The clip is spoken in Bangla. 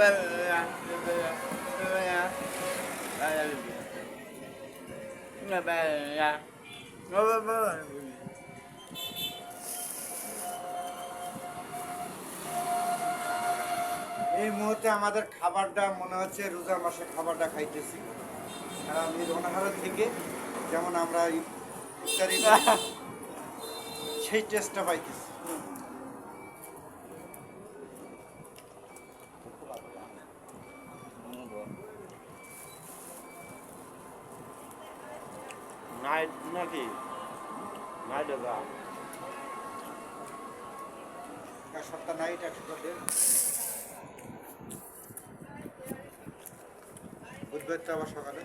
এই মুহূর্তে আমাদের খাবারটা মনে হচ্ছে রোজা মাসে খাবারটা খাইতেছি। আমি থেকে যেমন আমরা সেই টেস্টটা পাইতেছি। নাইট নাকি নাইট দাদা সপ্তাহ নাইট এক সপ্তাহ ডে বুধবার আবার সকালে